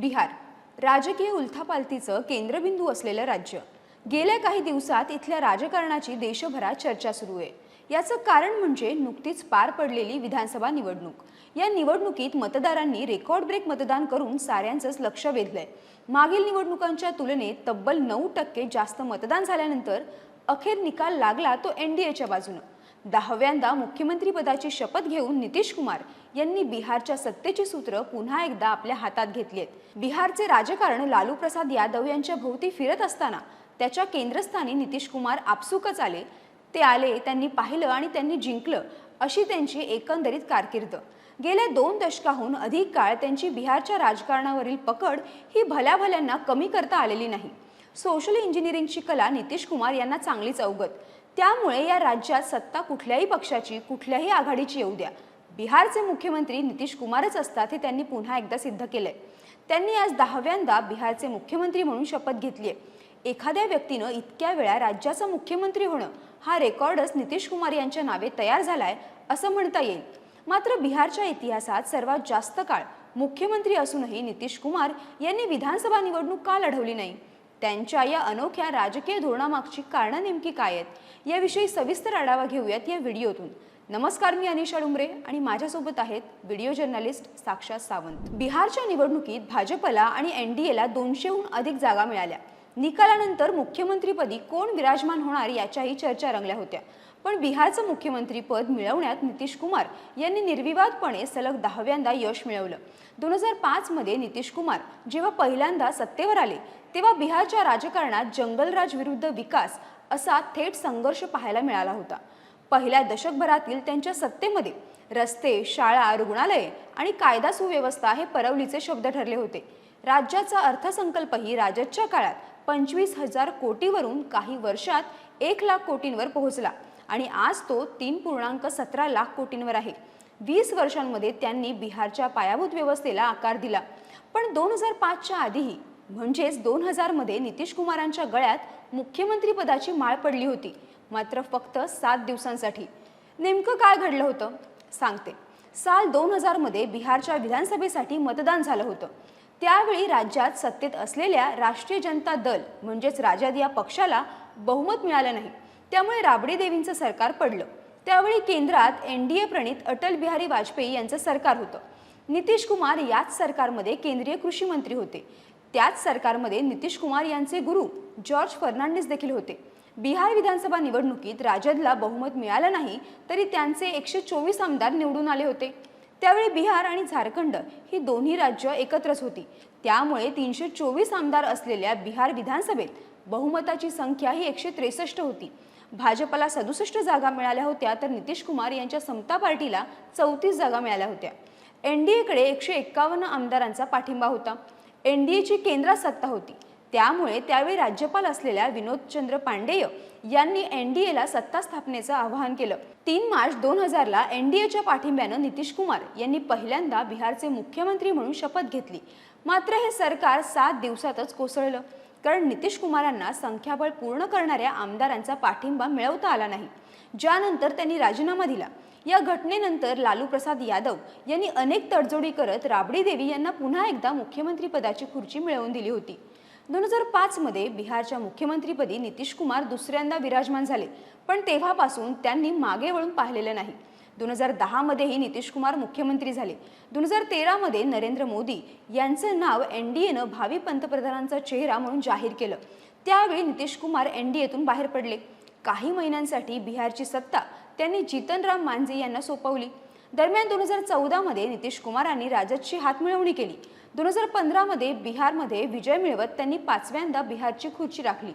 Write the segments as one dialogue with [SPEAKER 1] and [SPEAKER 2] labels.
[SPEAKER 1] बिहार. राजकीय उलथापालथीचं केंद्रबिंदू असलेलं राज्य. गेल्या काही दिवसात इथल्या राजकारणाची देशभरात चर्चा सुरू आहे. याचं कारण म्हणजे नुकतीच पार पडलेली विधानसभा निवडणूक. या निवडणुकीत मतदारांनी रेकॉर्ड ब्रेक मतदान करून साऱ्यांचंच लक्ष वेधलंय. मागील निवडणुकांच्या तुलनेत तब्बल नऊ टक्के जास्त मतदान झाल्यानंतर अखेर निकाल लागला तो एनडीएच्या बाजूनं. दहाव्यांदा मुख्यमंत्रीपदाची शपथ घेऊन नितीश कुमार यांनी बिहारच्या सत्तेची सूत्र पुन्हा एकदा आपल्या हातात घेतली आहेत. बिहारचे राजकारण लालू प्रसाद यादव यांच्या भोवती फिरत असताना त्याच्या केंद्रस्थानी नितीश कुमार आपसुकच आले. ते आले त्यांनी पाहिलं आणि त्यांनी जिंकलं अशी त्यांची एकंदरीत कारकीर्द. गेल्या दोन दशकाहून अधिक काळ त्यांची बिहारच्या राजकारणावरील पकड ही भल्या भल्यांना कमी करता आलेली नाही. सोशल इंजिनिअरिंगची कला नितीश कुमार यांना चांगलीच अवगत. त्यामुळे या राज्यात सत्ता कुठल्याही पक्षाची कुठल्याही आघाडीची येऊ द्या. बिहारचे मुख्यमंत्री नितीश कुमारच असतात हे त्यांनी पुन्हा एकदा सिद्ध केलंय. त्यांनी आज दहाव्यांदा बिहारचे मुख्यमंत्री म्हणून शपथ घेतली आहे एखाद्या व्यक्तीनं इतक्या वेळा राज्याचा मुख्यमंत्री होणं हा रेकॉर्डच नितीश कुमार यांच्या नावे तयार झालाय असं म्हणता येईल. मात्र बिहारच्या इतिहासात सर्वात जास्त काळ मुख्यमंत्री असूनही नितीश कुमार यांनी विधानसभा निवडणूक का लढवली नाही? त्यांच्या या अनोख्या राजकीय धोरणामागची कारणं नेमकी काय आहेत? याविषयी सविस्तर आढावा घेऊयात या व्हिडिओतून. नमस्कार मी अनिशा डुमरे आणि माझ्यासोबत आहेत व्हिडिओ जर्नलिस्ट साक्षात सावंत. बिहारच्या निवडणुकीत भाजपला आणि एन डी एला दोनशेहून अधिक जागा मिळाल्या. निकालानंतर मुख्यमंत्रीपदी कोण विराजमान होणार याच्याही चर्चा रंगल्या होत्या. पण बिहारचं मुख्यमंत्रीपद मिळवण्यात नितीश कुमार यांनी निर्विवादपणे सलग दहाव्यांदा यश मिळवलं. दोन हजार पाचमध्ये नितीश कुमार जेव्हा पहिल्यांदा सत्तेवर आले तेव्हा बिहारच्या राजकारणात जंगलराज विरुद्ध विकास असा थेट संघर्ष पाहायला मिळाला होता. पहिल्या दशकभरातील त्यांच्या सत्तेमध्ये रस्ते शाळा रुग्णालये आणि कायदा सुव्यवस्था हे परवलीचे शब्द ठरले होते. राज्याचा अर्थसंकल्पही राजदच्या काळात पंचवीस हजार कोटीवरून काही वर्षात एक लाख कोटींवर पोहोचला. आणि आज तो तीन पूर्णांक सतरा लाख कोटींवर आहे. वीस वर्षांमध्ये त्यांनी बिहारच्या पायाभूत व्यवस्थेला आकार दिला. पण दोन हजार पाचच्या आधीही म्हणजेच दोन हजारमध्ये नितीश कुमारांच्या गळ्यात मुख्यमंत्रीपदाची माळ पडली होती. मात्र फक्त सात दिवसांसाठी. नेमकं काय घडलं होतं? सांगते. साल दोन हजारमध्ये बिहारच्या विधानसभेसाठी मतदान झालं होतं. त्यावेळी राज्यात सत्तेत असलेल्या राष्ट्रीय जनता दल म्हणजेच राजद या पक्षाला बहुमत मिळालं नाही. त्यामुळे राबडी देवींचं सरकार पडलं. त्यावेळी केंद्रात एन डी ए प्रणित अटल बिहारी वाजपेयी यांचं सरकार होतं. नितीश कुमार याच सरकारमध्ये केंद्रीय कृषी मंत्री होते. त्याच सरकारमध्ये नितीश कुमार यांचे गुरु जॉर्ज फर्नांडिस देखील होते. बिहार विधानसभा निवडणुकीत राजदला बहुमत मिळालं नाही तरी त्यांचे एकशे चोवीस आमदार निवडून आले होते. त्यावेळी बिहार आणि झारखंड ही दोन्ही राज्य एकत्रच होती. त्यामुळे तीनशे चोवीस आमदार असलेल्या बिहार विधानसभेत बहुमताची संख्या ही एकशे त्रेसष्ट होती. भाजपला सदुसष्ट जागा मिळाल्या होत्या तर नितीश कुमार यांच्या समता पार्टीला चौतीस जागा मिळाल्या होत्या. एन डीएकडे एकशे एक्कावन्न आमदारांचा पाठिंबा होता. एन डी एची केंद्रात सत्ता होती. त्यामुळे त्यावेळी राज्यपाल असलेल्या विनोदचंद्र पांडेय यांनी एनडीएला सत्ता स्थापनेचं आवाहन केलं. तीन मार्च दोन हजारला एनडीएच्या पाठिंब्यानं नितीश कुमार यांनी पहिल्यांदा बिहारचे मुख्यमंत्री म्हणून शपथ घेतली. मात्र हे सरकार सात दिवसातच कोसळलं. कारण नितीश कुमारांना संख्याबळ पूर्ण करणाऱ्या आमदारांचा पाठिंबा मिळवता आला नाही. ज्यानंतर त्यांनी राजीनामा दिला. या घटनेनंतर लालू प्रसाद यादव यांनी अनेक तडजोडी करत राबडी देवी यांना पुन्हा एकदा मुख्यमंत्रीपदाची खुर्ची मिळवून दिली होती. दोन हजार पाचमध्ये बिहारच्या मुख्यमंत्रीपदी नितीश कुमार दुसऱ्यांदा विराजमान झाले पण तेव्हापासून त्यांनी मागे वळून पाहिलेलं नाही. दोन हजार दहामध्येही नितीश कुमार मुख्यमंत्री झाले. दोन हजार तेरामध्ये नरेंद्र मोदी यांचं नाव एन डी एनं भावी पंतप्रधानांचा चेहरा म्हणून जाहीर केलं. त्यावेळी नितीश कुमार एन डी एतून बाहेर पडले. काही महिन्यांसाठी बिहारची सत्ता त्यांनी जितनराम मांझे यांना सोपवली. दरम्यान दोन हजार चौदामध्ये नितीश कुमारांनी राजदची हातमिळवणी केली. दोन हजार पंधरामध्ये बिहारमध्ये विजय मिळवत त्यांनी पाचव्यांदा बिहारची खुर्ची राखली.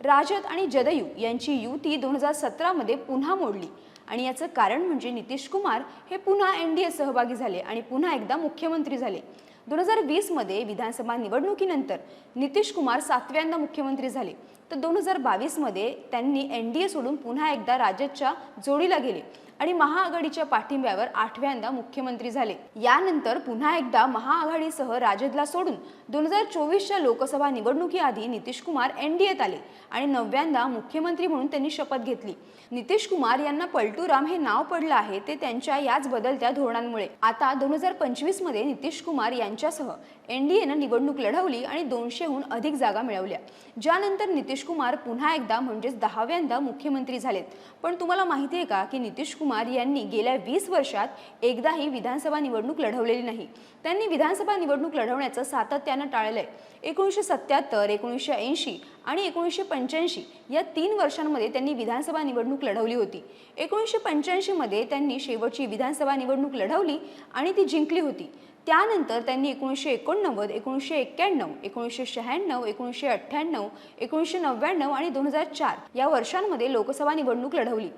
[SPEAKER 1] राजद आणि जदयू यांची युती दोन हजार सतरामध्ये पुन्हा मोडली. आणि याचं कारण म्हणजे नितीश कुमार हे पुन्हा एन डी ए सहभागी झाले आणि पुन्हा एकदा मुख्यमंत्री झाले. दोन हजार वीसमध्ये विधानसभा निवडणुकीनंतर नितीश कुमार सातव्यांदा मुख्यमंत्री झाले. तर दोन हजार बावीसमध्ये त्यांनी एन डी ए सोडून पुन्हा एकदा राजदच्या जोडीला गेले. आणि महाआघाडीच्या पाठिंब्यावर आठव्यांदा मुख्यमंत्री झाले. यानंतर पुन्हा एकदा महाआघाडीसह राजदला सोडून दोन हजार चोवीसच्या लोकसभा निवडणुकीआधी नितीश कुमार एनडीएत आले आणि नवव्यांदा मुख्यमंत्री म्हणून त्यांनी शपथ घेतली. नितीश कुमार यांना पलटूराम हे नाव पडलं आहे ते त्यांच्या याच बदलत्या धोरणांमुळे. आता दोन हजार पंचवीसमध्ये नितीश कुमार यांच्यासह एनडीएनं निवडणूक लढवली आणि दोनशेहून अधिक जागा मिळवल्या. ज्यानंतर नितीश कुमार पुन्हा एकदा म्हणजेच दहाव्यांदा मुख्यमंत्री झालेत. पण तुम्हाला माहिती आहे का की नितीश कुमार कुमार यांनी गेल्या वीस वर्षात एकदाही विधानसभा निवडणूक लढवलेली नाही. त्यांनी विधानसभा निवडणूक लढवण्याचं सातत्यानं टाळलं आहे एकोणीसशे सत्याहत्तर एकोणीसशे ऐंशी आणि एकोणीसशे पंच्याऐंशी या तीन वर्षांमध्ये त्यांनी विधानसभा निवडणूक लढवली होती. एकोणीसशे पंच्याऐंशीमध्ये त्यांनी शेवटची विधानसभा निवडणूक लढवली आणि ती जिंकली होती. त्यानंतर त्यांनी एकोणीसशे एकोणनव्वद एकोणीसशे एक्क्याण्णव एकोणीसशे शहाण्णव एकोणीसशे अठ्ठ्याण्णव एकोणीसशे नव्याण्णव आणि दोन हजार चार या वर्षांमध्ये लोकसभा निवडणूक लढवली.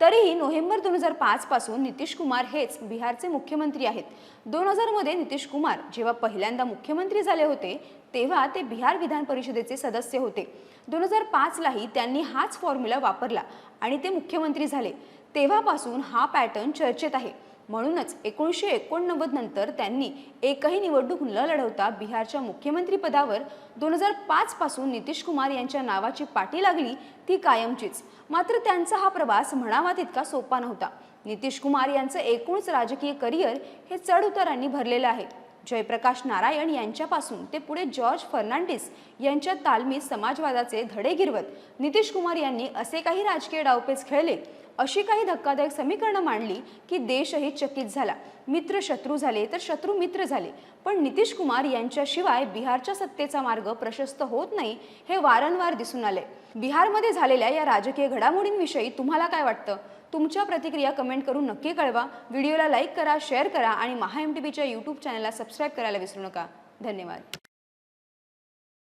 [SPEAKER 1] तरीही नोव्हेंबर दोन हजार पाचपासून नितीश कुमार हेच बिहारचे मुख्यमंत्री आहेत. दोन हजारमध्ये नितीश कुमार जेव्हा पहिल्यांदा मुख्यमंत्री झाले होते तेव्हा ते बिहार विधान परिषदेचे सदस्य होते. दोन हजार पाचलाही त्यांनी हाच फॉर्म्युला वापरला आणि ते मुख्यमंत्री झाले. तेव्हापासून हा पॅटर्न चर्चेत आहे. म्हणूनच एकोणीसशे एकोणनव्वद नंतर त्यांनी एकही निवडणूक न लढवता बिहारच्या मुख्यमंत्रीपदावर दोन हजार पाच पासून नितीश कुमार यांच्या नावाची पाठी लागली ती कायमचीच. मात्र त्यांचा हा प्रवास म्हणावा तितका सोपा नव्हता. नितीश कुमार यांचं एकूणच राजकीय करिअर हे चढउतारांनी भरलेलं आहे. जयप्रकाश नारायण यांच्यापासून ते पुढे जॉर्ज फर्नांडिस यांच्या तालमीत समाजवादाचे धडे गिरवत नितीश कुमार यांनी असे काही राजकीय डावपेच खेळले अशी काही धक्कादायक समीकरणं मांडली की देशही चकित झाला. मित्र शत्रू झाले तर शत्रू मित्र झाले. पण नितीश कुमार यांच्याशिवाय बिहारच्या सत्तेचा मार्ग प्रशस्त होत नाही हे वारंवार दिसून आले बिहारमध्ये झालेल्या या राजकीय घडामोडींविषयी तुम्हाला काय वाटतं? तुमच्या प्रतिक्रिया कमेंट करून नक्की कळवा. व्हिडिओला लाईक करा शेअर करा आणि महा एम टी बीच्या यूट्यूब चॅनलला सबस्क्राईब करायला विसरू नका. धन्यवाद.